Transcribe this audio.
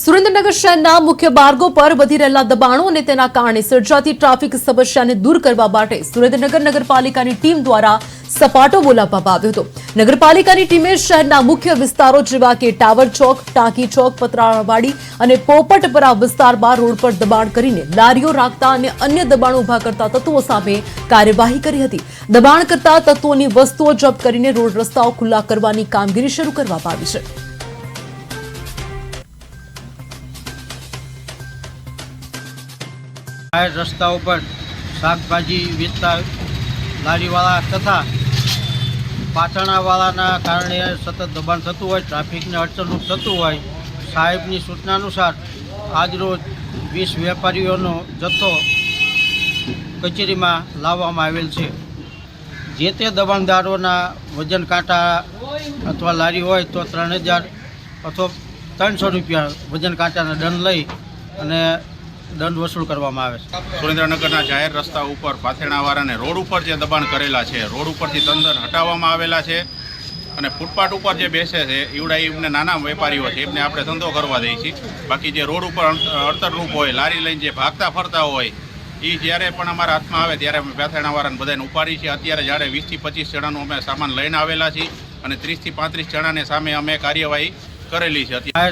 સુરેન્દ્રનગર શહેરના મુખ્ય માર્ગો પર વધી રહેલા દબાણો અને તેના કારણે સર્જાતી ટ્રાફિક સમસ્યાને દૂર કરવા માટે સુરેન્દ્રનગર નગરપાલિકાની ટીમ દ્વારા સપાટો બોલાવવામાં આવ્યો હતો. નગરપાલિકાની ટીમે શહેરના મુખ્ય વિસ્તારો જેવા કે ટાવર ચોક, ટાંકી ચોક, પતરાવાડી અને પોપટપરા વિસ્તારમાં રોડ પર દબાણ કરીને લારીઓ રાખતા અને અન્ય દબાણો ઊભા કરતા તત્વો સામે કાર્યવાહી કરી હતી. દબાણ કરતા તત્વોની વસ્તુઓ જપ્ત કરીને રોડ રસ્તાઓ ખુલ્લા કરવાની કામગીરી શરૂ કરવામાં આવી છે. જાહેર રસ્તા ઉપર શાકભાજી વેચતા લારીવાળા તથા પાથરણાવાળાના કારણે સતત દબાણ થતું હોય, ટ્રાફિકને અડચણરૂપ થતું હોય, સાહેબની સૂચના અનુસાર આજરોજ વીસ વેપારીઓનો જથ્થો કચેરીમાં લાવવામાં આવેલ છે. જે તે દબાણદારોના વજન કાંટા અથવા લારી હોય તો ત્રણ હજાર અથવા ત્રણસો રૂપિયા વજન કાંટાના દંડ લઈ અને દંડ વસૂલ કરવામાં આવે છે. સુરેન્દ્રનગરના જાહેર રસ્તા ઉપર પાથેણાવાળાને રોડ ઉપર જે દબાણ કરેલા છે, રોડ ઉપરથી તંદર હટાવવામાં આવેલા છે અને ફૂટપાથ ઉપર જે બેસે છે એવડા એમને નાના વેપારીઓ છે, એમને આપણે ધંધો કરવા દઈએ છીએ. બાકી જે રોડ ઉપર અડ- અડતરરૂપ હોય, લારી લઈને જે ભાગતા ફરતા હોય એ જ્યારે પણ અમારા હાથમાં આવે ત્યારે અમે પાથેણાવાળાને બધાને ઉપાડી છીએ. અત્યારે જ્યારે વીસથી પચીસ જણાનું અમે સામાન લઈને આવેલા છીએ અને ત્રીસથી પાંત્રીસ જણાને સામે અમે કાર્યવાહી કરેલી છે.